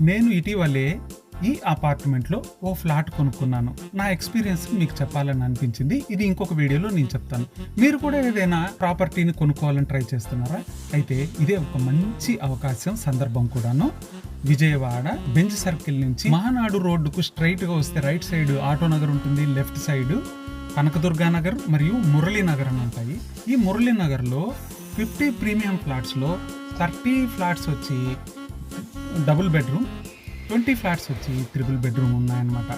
నేను ఇటీవలే ఈ అపార్ట్మెంట్లో ఓ ఫ్లాట్ కొనుక్కున్నాను. నా ఎక్స్పీరియన్స్ మీకు చెప్పాలని అనిపించింది. ఇది ఇంకొక వీడియోలో నేను చెప్తాను. మీరు కూడా ఏదైనా ప్రాపర్టీని కొనుక్కోవాలని ట్రై చేస్తున్నారా? అయితే ఇదే ఒక మంచి అవకాశం సందర్భం కూడాను. విజయవాడ బెంజ్ సర్కిల్ నుంచి మహానాడు రోడ్డుకు స్ట్రైట్గా వస్తే రైట్ సైడ్ ఆటో నగర్ ఉంటుంది లెఫ్ట్ సైడ్ కనకదుర్గా నగర్ మరియు మురళీనగర్ అని ఉంటాయి. ఈ మురళీనగర్లో ఫిఫ్టీ ప్రీమియం ఫ్లాట్స్లో థర్టీ ఫ్లాట్స్ వచ్చి డబుల్ బెడ్రూమ్. ట్వంటీ ఫ్లాట్స్ వచ్చి త్రిబుల్ బెడ్రూమ్ ఉన్నాయన్నమాట.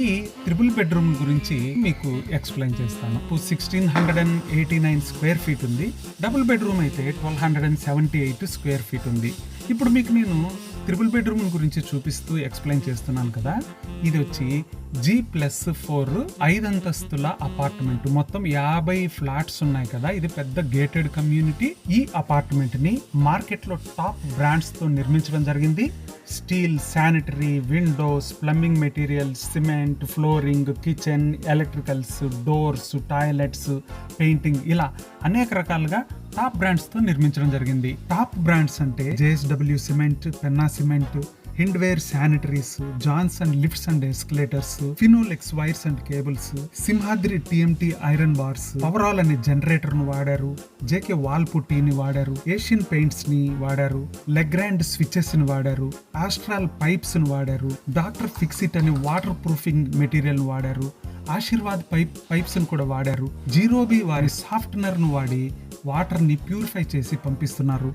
ఈ త్రిబుల్ బెడ్రూమ్ గురించి మీకు ఎక్స్ప్లెయిన్ చేస్తాను. Sixteen hundred and eighty nine square feet ఉంది. డబుల్ బెడ్రూమ్ అయితే twelve hundred and seventy eight square feet ఉంది. ఇప్పుడు మీకు నేను త్రిబుల్ బెడ్రూమ్ గురించి చూపిస్తూ ఎక్స్ప్లెయిన్ చేస్తున్నాను కదా. ఇది వచ్చి జీ ప్లస్ ఫోర్ ఐదంతస్తుల అపార్ట్మెంట్. మొత్తం యాభై ఫ్లాట్స్ ఉన్నాయి కదా ఇది పెద్ద గేటెడ్ కమ్యూనిటీ ఈ అపార్ట్మెంట్ని మార్కెట్లో టాప్ బ్రాండ్స్తో నిర్మించడం జరిగింది. Steel sanitary windows plumbing materials cement flooring kitchen electricals doors toilets painting ఇలా అనేక రకాలుగా టాప్ బ్రాండ్స్తో నిర్మించడం జరిగింది. టాప్ బ్రాండ్స్ అంటే JSW cement Penna cement Hindware sanitaries Johnson lifts and escalators Finolex wires and cables Simhadri TMT iron bars Powerol అనే జనరేటర్ను వాడారు జేకే వాల్ పుట్టిని వాడారు ఏషియన్ పెయింట్స్ని వాడారు లెగ్రాండ్ స్విచెస్ని వాడారు ఆస్ట్రాల్ పైప్స్ను వాడారు డాక్టర్ ఫిక్సిట్ అనే వాటర్ ప్రూఫింగ్ మెటీరియల్ను వాడారు ఆశీర్వాద్ పైప్ పైప్స్ను కూడా వాడారు. జీరోబీ వారి సాఫ్ట్నర్ను వాడి వాటర్ని ప్యూరిఫై చేసి పంపిస్తున్నారు.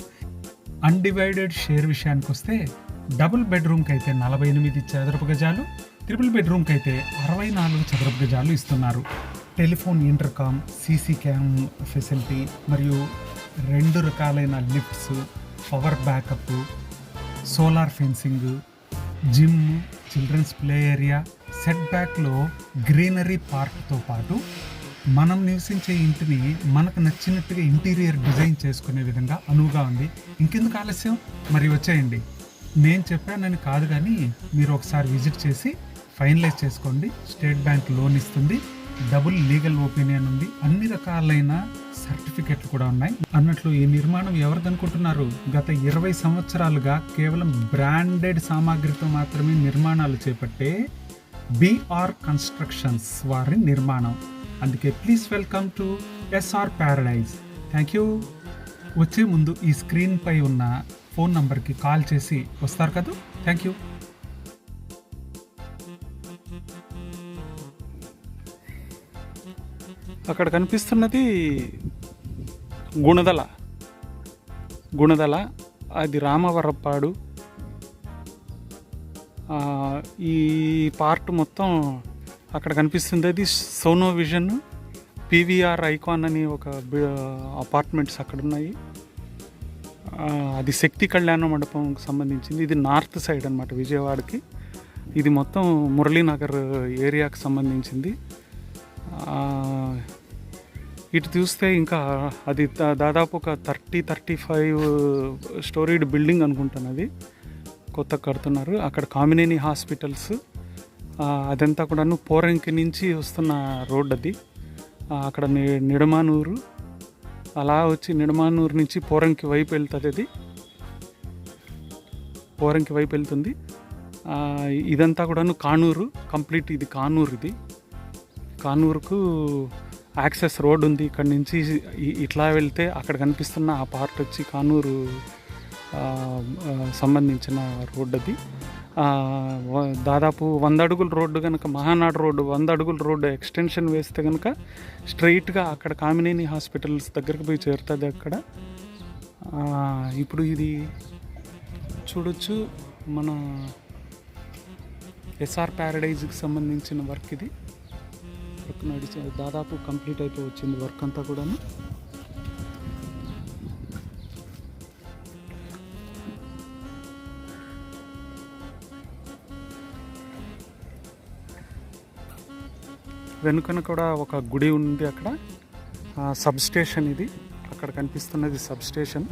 అన్డివైడెడ్ షేర్ విషయానికి వస్తే డబుల్ బెడ్రూమ్కి అయితే నలభై ఎనిమిది చదరపు గజాలు ట్రిపుల్ బెడ్రూమ్కి అయితే అరవై నాలుగు చదరపు గజాలు ఇస్తున్నారు. Telephone intercom CC cam facility మరియు రెండు రకాలైన lifts power backup solar fencing gym children's play area set బ్యాక్లో గ్రీనరీ పార్క్తో పాటు మనం నివసించే ఇంటిని మనకు నచ్చినట్టుగా ఇంటీరియర్ డిజైన్ చేసుకునే విధంగా అనువుగా ఉంది. ఇంకెందుకు ఆలస్యం? మరి వచ్చేయండి. నేను చెప్పానని కాదు కానీ మీరు ఒకసారి విజిట్ చేసి ఫైనలైజ్ చేసుకోండి. స్టేట్ బ్యాంక్ లోన్ ఇస్తుంది. డబుల్ లీగల్ ఒపీనియన్ ఉంది. అన్ని రకాలైన సర్టిఫికెట్లు కూడా ఉన్నాయి. అన్నట్లు ఈ నిర్మాణం ఎవరిదనుకుంటున్నారు? గత ఇరవై సంవత్సరాలుగా కేవలం బ్రాండెడ్ సామాగ్రితో మాత్రమే నిర్మాణాలు చేపట్టే బీఆర్ కన్స్ట్రక్షన్స్ వారి నిర్మాణం. అందుకే please welcome to SR Paradise thank you వచ్చే ముందు ఈ స్క్రీన్పై ఉన్న ఫోన్ నంబర్కి కాల్ చేసి వస్తారు కదా. థ్యాంక్ యూ అక్కడ కనిపిస్తున్నది గుణదల. గుణదల అది రామవరప్పాడు. ఈ పార్ట్ మొత్తం అక్కడ కనిపిస్తుంది అది సోనో విజన్ పీవీఆర్ ఐకాన్ అని ఒక బి- అపార్ట్మెంట్స్ అక్కడ ఉన్నాయి అది శక్తి కళ్యాణ మండపంకి సంబంధించింది. ఇది నార్త్ సైడ్ అనమాట విజయవాడకి. ఇది మొత్తం మురళీనగర్ ఏరియాకి సంబంధించింది. ఇటు చూస్తే ఇంకా అది దాదాపు ఒక thirty thirty five storeyed building అనుకుంటాను అది. కొత్త కడుతున్నారు. అక్కడ కామినేని హాస్పిటల్స్ అదంతా కూడాను పోరంకి నుంచి వస్తున్న రోడ్ అది. అక్కడ ని నిడమానూరు అలా వచ్చి నిడమానూరు నుంచి పోరంకి వైపు వెళ్తుంది అది. పోరంకి వైపు వెళ్తుంది. ఇదంతా కూడాను కానూరు కంప్లీట్ ఇది కానూరు ఇది. కానూరుకు యాక్సెస్ రోడ్ ఉంది. ఇక్కడ నుంచి ఇట్లా వెళ్తే అక్కడ కనిపిస్తున్న ఆ పార్ట్ వచ్చి కానూరు సంబంధించిన రోడ్ అది. దాదాపు వంద అడుగుల రోడ్డు కనుక మహానాడు రోడ్డు వంద అడుగుల రోడ్డు ఎక్స్టెన్షన్ వేస్తే కనుక స్ట్రైట్గా అక్కడ కామినేని హాస్పిటల్స్ దగ్గరికి పోయి చేరుతుంది అక్కడ. ఇప్పుడు ఇది చూడొచ్చు. మన ఎస్ఆర్ ప్యారడైజ్కి సంబంధించిన వర్క్ ఇది. వర్క్ నడిచి దాదాపు కంప్లీట్ అయిపోయి వచ్చింది వర్క్ అంతా కూడాను. వెనుకన కూడా ఒక గుడి ఉంది అక్కడ. సబ్ స్టేషన్ ఇది. అక్కడ కనిపిస్తున్నది సబ్ స్టేషన్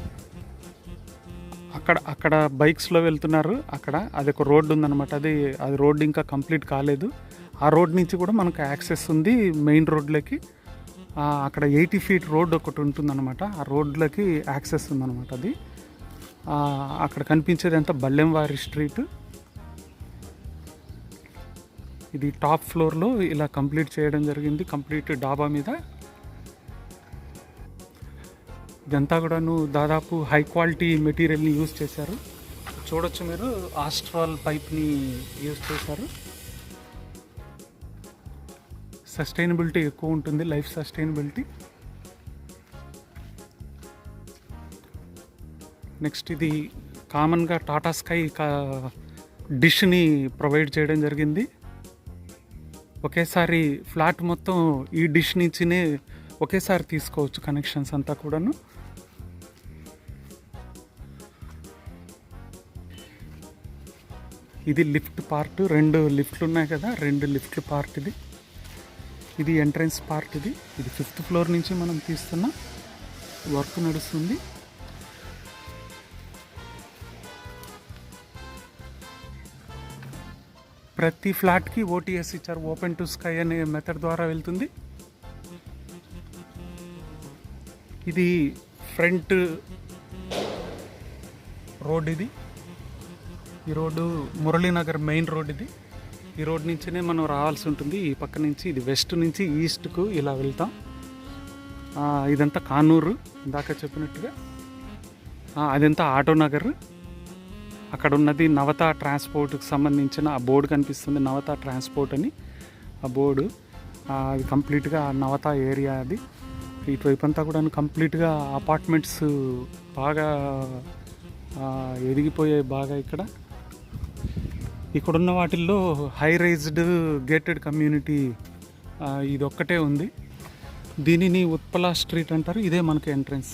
అక్కడ అక్కడ బైక్స్లో వెళ్తున్నారు అక్కడ. అది ఒక రోడ్డు ఉందన్నమాట. అది అది రోడ్డు ఇంకా కంప్లీట్ కాలేదు. ఆ రోడ్ నుంచి కూడా మనకు యాక్సెస్ ఉంది మెయిన్ రోడ్లకి. అక్కడ ఎయిటీ ఫీట్ రోడ్ ఒకటి ఉంటుందన్నమాట. ఆ రోడ్లకి యాక్సెస్ ఉందన్నమాట అది. అక్కడ కనిపించేది అంతా బల్లెంవారి స్ట్రీట్. ఇది టాప్ ఫ్లోర్లో ఇలా కంప్లీట్ చేయడం జరిగింది కంప్లీట్ డాబా మీద. ఇదంతా కూడాను దాదాపు హై క్వాలిటీ మెటీరియల్ని యూజ్ చేశారు. చూడొచ్చు మీరు ఆస్ట్రాల్ పైప్ని యూజ్ చేశారు. సస్టైనబిలిటీ ఎక్కువ ఉంటుంది లైఫ్ సస్టైనబిలిటీ నెక్స్ట్ ఇది కామన్గా టాటా స్కై డిష్ని ప్రొవైడ్ చేయడం జరిగింది. ఒకేసారి ఫ్లాట్ మొత్తం ఈ డిష్ నుంచినే ఒకేసారి తీసుకోవచ్చు కనెక్షన్స్ అంతా కూడాను. ఇది లిఫ్ట్ పార్ట్ రెండు లిఫ్ట్లు ఉన్నాయి కదా రెండు లిఫ్ట్ పార్ట్ ఇది. ఇది ఎంట్రన్స్ పార్ట్ ఇది. ఇది ఫిఫ్త్ ఫ్లోర్ నుంచి మనం తీస్తున్న వర్క్ నడుస్తుంది. ప్రతి ఫ్లాట్కి ఓటీఎస్ ఇచ్చారు. ఓపెన్ టు స్కై అనే మెథడ్ ద్వారా వెళ్తుంది. ఇది ఫ్రంట్ రోడ్ ఇది. ఈ రోడ్డు మురళీనగర్ మెయిన్ రోడ్ ఇది. ఈ రోడ్ నుంచినే మనం రావాల్సి ఉంటుంది. ఈ పక్క నుంచి ఇది వెస్ట్ నుంచి ఈస్ట్కు ఇలా వెళ్తాం. ఇదంతా కానూరు ఇందాక చెప్పినట్టుగా. అదంతా ఆటో నగర్ అక్కడ ఉన్నది నవత ట్రాన్స్పోర్ట్కి సంబంధించిన ఆ బోర్డు కనిపిస్తుంది నవత ట్రాన్స్పోర్ట్ అని ఆ బోర్డు. అది కంప్లీట్గా నవత ఏరియా అది. ఇటువైపు అంతా కూడా కంప్లీట్గా అపార్ట్మెంట్స్ బాగా ఎదిగిపోయాయి బాగా ఇక్కడ. ఇక్కడున్న వాటిల్లో హై రైజ్డ్ గేటెడ్ కమ్యూనిటీ ఇది ఒక్కటే ఉంది. దీనిని ఉత్పల స్ట్రీట్ అంటారు ఇదే మనకి ఎంట్రన్స్.